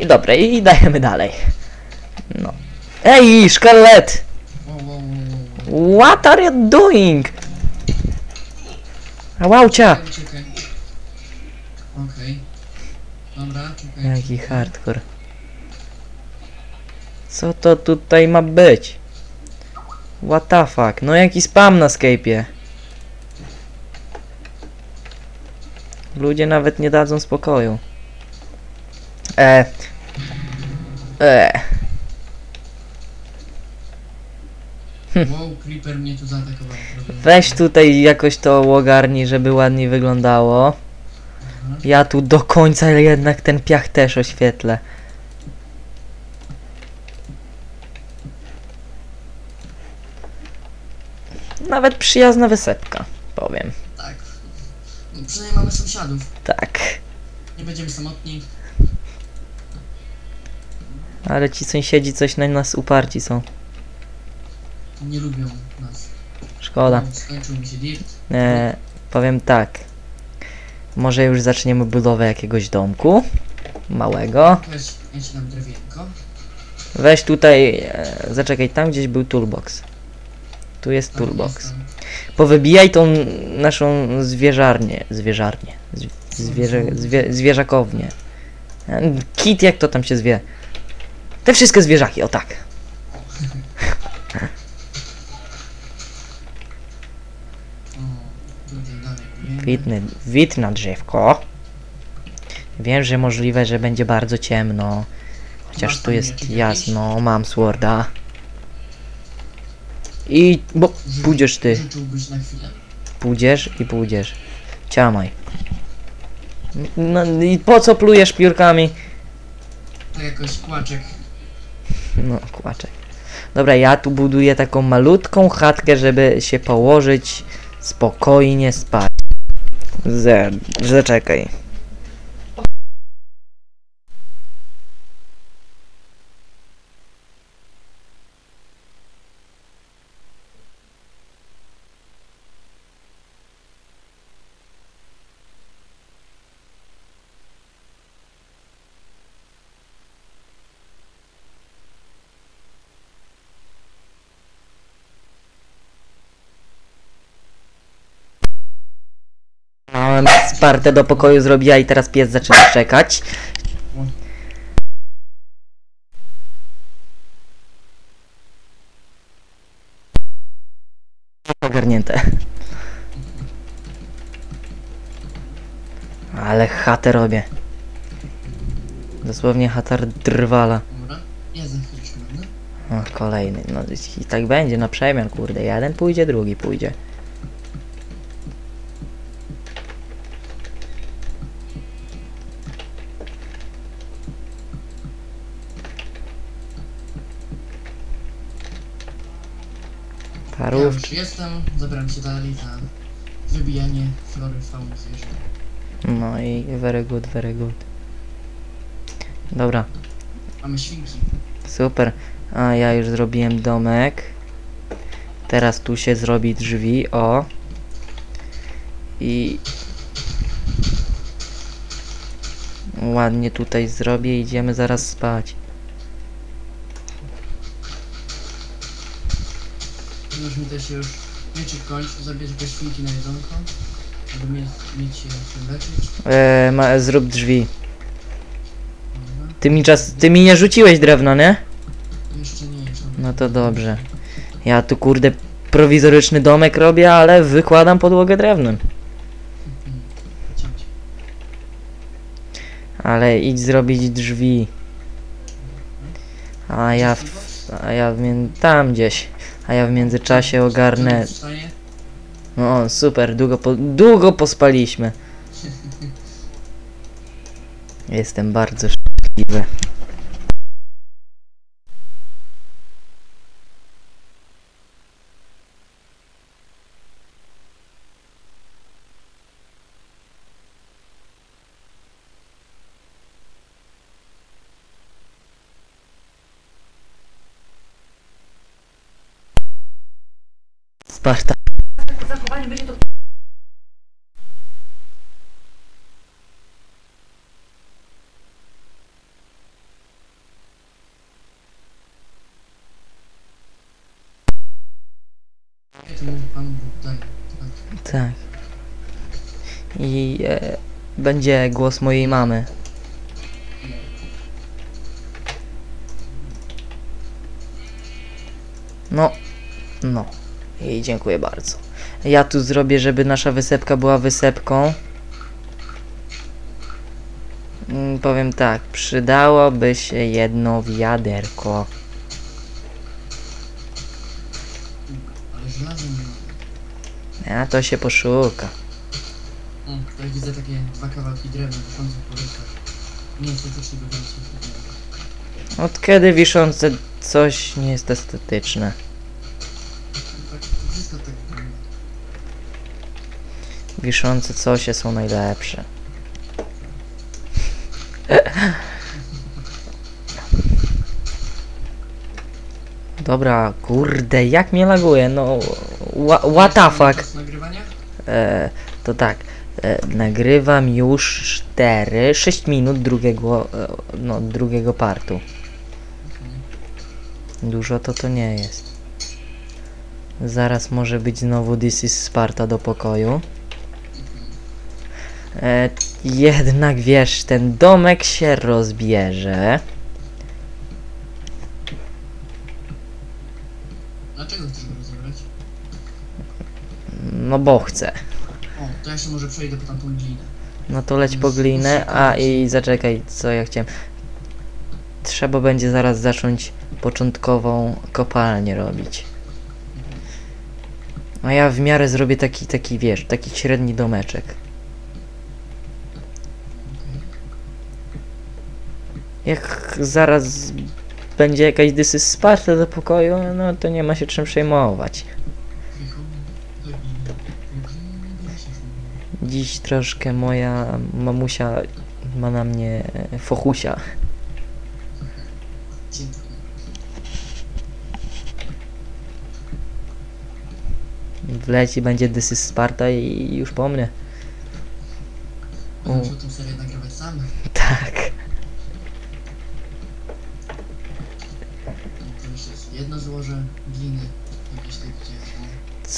I dobra, i dajemy dalej. No. Ej, wow. What are you doing? Łaucia! Uciekaj. Okej. Dobra, czekaj. Jaki hardcore. Co to tutaj ma być? What the fuck? No jaki spam na Skype'ie. Ludzie nawet nie dadzą spokoju. E. E. Wow, creeper mnie tu zaatakował. Weź tutaj jakoś to ogarnij, żeby ładnie wyglądało. Aha. Ja tu do końca jednak ten piach też oświetlę. Nawet przyjazna wysepka, powiem. Tak. No, przynajmniej mamy sąsiadów. Tak. Nie będziemy samotni. Ale ci sąsiedzi coś na nas uparci są. Nie lubią nas. Szkoda. Skończył mi się dirt. E, powiem tak. Może już zaczniemy budowę jakiegoś domku. Małego. Weź, ci dam drewienko. Weź tutaj. E, zaczekaj, tam gdzieś był toolbox. Tu jest Tam toolbox. Powybijaj tą naszą zwierzarnię. Zwierzarnię. Zw- Zwierzę, zwie, zwierzakownię. E, Kit, jak to tam się zwie? Te wszystkie zwierzaki, o tak. Widny, widna drzewko. Wiem, że możliwe, że będzie bardzo ciemno. Chociaż tu jest jasno, mam sworda. I, bo pójdziesz ty, pójdziesz i pójdziesz. Ciamaj. No i po co plujesz piórkami? Tak jakoś kłaczek. No, kłaczek. Dobra, ja tu buduję taką malutką chatkę, żeby się położyć, spokojnie spać. Ze, zaczekaj. Małem sparte do pokoju zrobiła i teraz pies zaczyna szczekać. Ogarnięte. Ale chatę robię. Dosłownie chatar drwala. O, kolejny. No i tak będzie na przemian, kurde. Jeden pójdzie, drugi pójdzie. Ja już jestem. Zabieram się dalej za wybijanie flory, fauny zwierząt. No i very good, very good. Dobra, Mamy świnki. super. A ja już zrobiłem domek. Teraz tu się zrobi drzwi, o. I... Ładnie tutaj zrobię, idziemy zaraz spać. Mi też już kończy, zabierz świnki na jedzonko. Żeby mieć, mieć się leczyć. E, ma, zrób drzwi. Dobra. Ty mi czas, ty mi nie rzuciłeś drewno, nie? Jeszcze nie jest. No to dobrze. Ja tu kurde prowizoryczny domek robię, ale wykładam podłogę drewnem. Ale idź zrobić drzwi. A ja w, a ja w tam gdzieś. A ja w międzyczasie ogarnę. No super, długo, po, długo pospaliśmy. Jestem bardzo szczęśliwy. Patrz tak. To... Tak. I e, będzie głos mojej mamy. No. No. I dziękuję bardzo. Ja tu zrobię, żeby nasza wysepka była wysepką. Mm, Powiem tak, przydałoby się jedno wiaderko. Nie. A to się poszuka. Tutaj widzę takie dwa kawałki drewna w końcu porysach. Nieestetycznie wyglądające. Od kiedy wiszące coś nie jest estetyczne? Tak, wszystko tak wygląda. Wiszące cosie są najlepsze. Dobra, kurde, jak mnie laguje, no wha- what the fuck. E, to tak, e, nagrywam już 4, 6 minut drugiego, e, no, drugiego partu. Dużo to to nie jest. Zaraz może być znowu This is Sparta do pokoju. E, jednak wiesz, ten domek się rozbierze. Dlaczego chcesz go rozebrać? No bo chcę. O, to ja się może przejdę po tamtą glinę. No to leć po glinę, a i zaczekaj, co ja chciałem. Trzeba będzie zaraz zacząć początkową kopalnię robić. A ja w miarę zrobię taki, taki wiesz, taki średni domeczek. Jak zaraz będzie jakaś dysy Sparta do pokoju, no to nie ma się czym przejmować. Dziś troszkę moja mamusia ma na mnie fochusia. Wleci będzie is Sparta i już po mnie. U. Tak.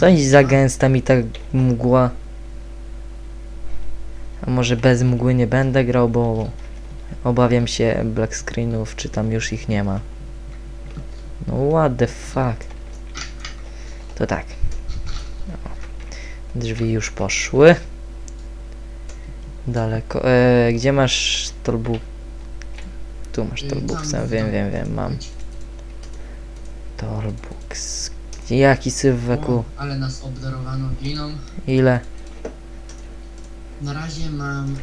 Coś za gęsta mi ta mgła. A może bez mgły nie będę grał, bo obawiam się black screenów, czy tam już ich nie ma. No what the fuck. To tak. No. Drzwi już poszły. Daleko. E, gdzie masz tolbu? Tu masz Y, tam, wiem, wiem, wiem, mam. Tolbuks. Jaki syf w weku? O, ale nas obdarowano gliną. Ile? Na razie mam y,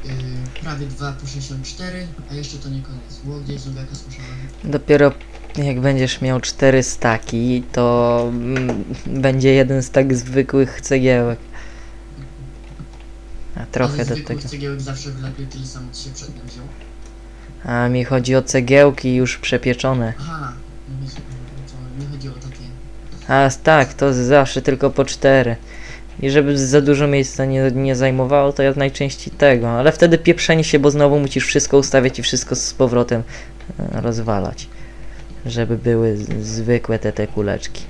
prawie 2 po 64, a jeszcze to nie koniec. Było gdzieś zombiaka słyszałem. Dopiero jak będziesz miał cztery staki, to mm, będzie jeden stak zwykłych cegiełek. A trochę do tego. cegiełek zawsze wylepiej tyle samo, co się przedtem wziął. A mi chodzi o cegiełki już przepieczone. Aha, no nie, to nie chodzi o takie. A tak, to zawsze tylko po cztery. I żeby za dużo miejsca nie, nie zajmowało, to ja najczęściej tego. Ale wtedy pieprzenie się, bo znowu musisz wszystko ustawiać i wszystko z powrotem e, rozwalać. Żeby były zwykłe te, te kuleczki.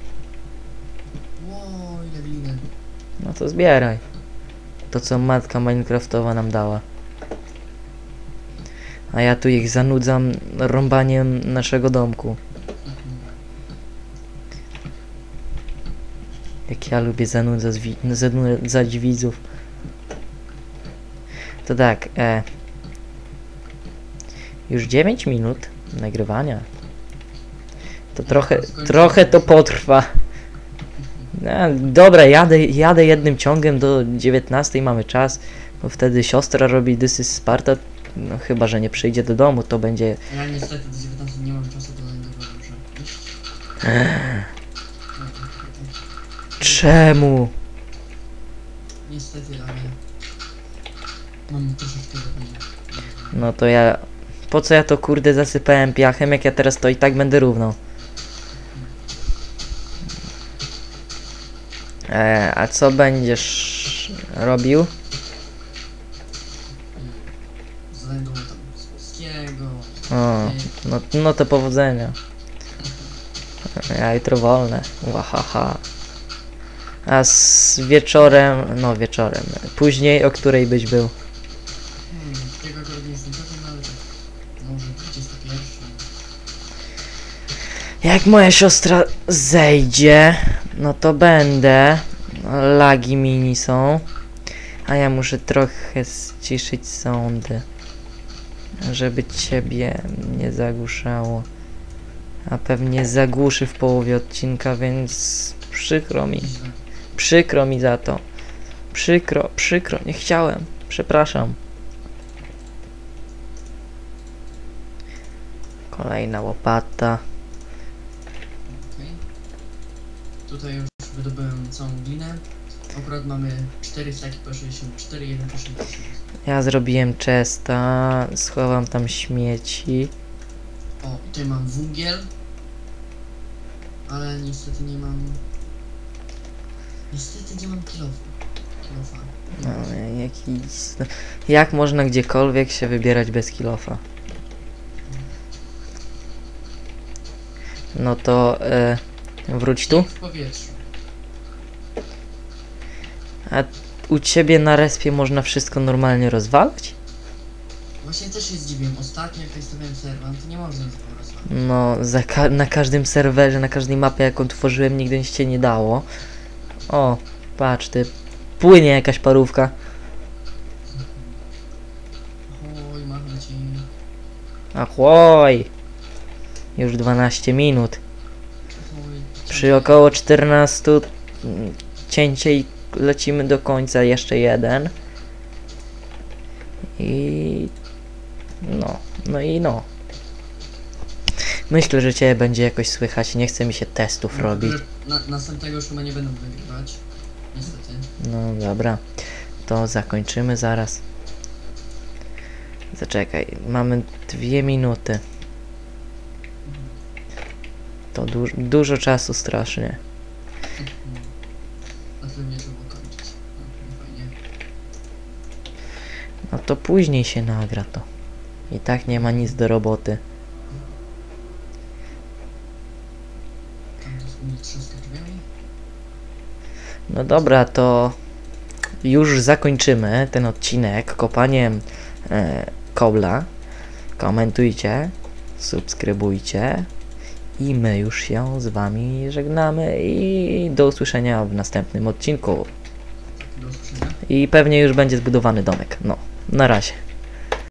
No to zbieraj. To co matka Minecraftowa nam dała. A ja tu ich zanudzam rąbaniem naszego domku. Jak ja lubię zanudzać, zanudzać widzów. To tak, e, już 9 minut nagrywania. To trochę, trochę to potrwa. No, dobra, jadę, jadę jednym ciągiem do 19 mamy czas, bo wtedy siostra robi This is Sparta. No chyba, że nie przyjdzie do domu, to będzie... Ja niestety do 19 nie mam czasu, to do niego muszę iść. No, Czemu? Niestety, ale mam troszeczkę do. No to ja... Po co ja to kurde zasypałem piachem, jak ja teraz to i tak będę równał? E, a co będziesz robił? Znajdą tam Polskiego. O, no, no to powodzenia. Ja jutro wolne. Łahaha. A z wieczorem, no wieczorem, później o której byś był? Tego nie. Może 21. Jak moja siostra zejdzie, no to będę. Lagi mini są. A ja muszę trochę ściszyć sądy. Żeby ciebie nie zagłuszało. A pewnie zagłuszy w połowie odcinka, więc przykro mi. Przykro mi za to. Przykro, przykro, nie chciałem. Przepraszam. Kolejna łopata. Okej. Tutaj już wydobyłem całą glinę. Akurat mamy 4 staki po 64, 1 po 60. Ja zrobiłem chesta, schowam tam śmieci. O, i tutaj mam węgiel. Ale niestety nie mam... Niestety nie mam kilofa. No, jakiś... Jak można gdziekolwiek się wybierać bez kilofa? No to e, wróć tu. W powietrzu. A u ciebie na respie można wszystko normalnie rozwalać? Właśnie też się zdziwiłem. Ostatnio jak wystawiałem serwer, to nie można nic porozmawiać. No, za ka- na każdym serwerze, na każdej mapie jaką tworzyłem nigdy się nie dało. O, patrz ty, płynie jakaś parówka. Oj, macham ci. Ahoj! Już 12 minut. Przy około 14 mm, cięcie i lecimy do końca jeszcze jeden. I no, no i no. Myślę, że cię będzie jakoś słychać. Nie chce mi się testów robić. Na, następnego już chyba nie będę wygrywać. Niestety. No dobra, to zakończymy zaraz. Zaczekaj, mamy dwie minuty. To du dużo czasu strasznie. Fajnie. No to później się nagra to. I tak nie ma nic do roboty. Tam to jest u mnie trzaska drzwiami. No dobra, to już zakończymy ten odcinek kopaniem e, kobla. Komentujcie, subskrybujcie i my już się z wami żegnamy i do usłyszenia w następnym odcinku. I pewnie już będzie zbudowany domek. No, na razie.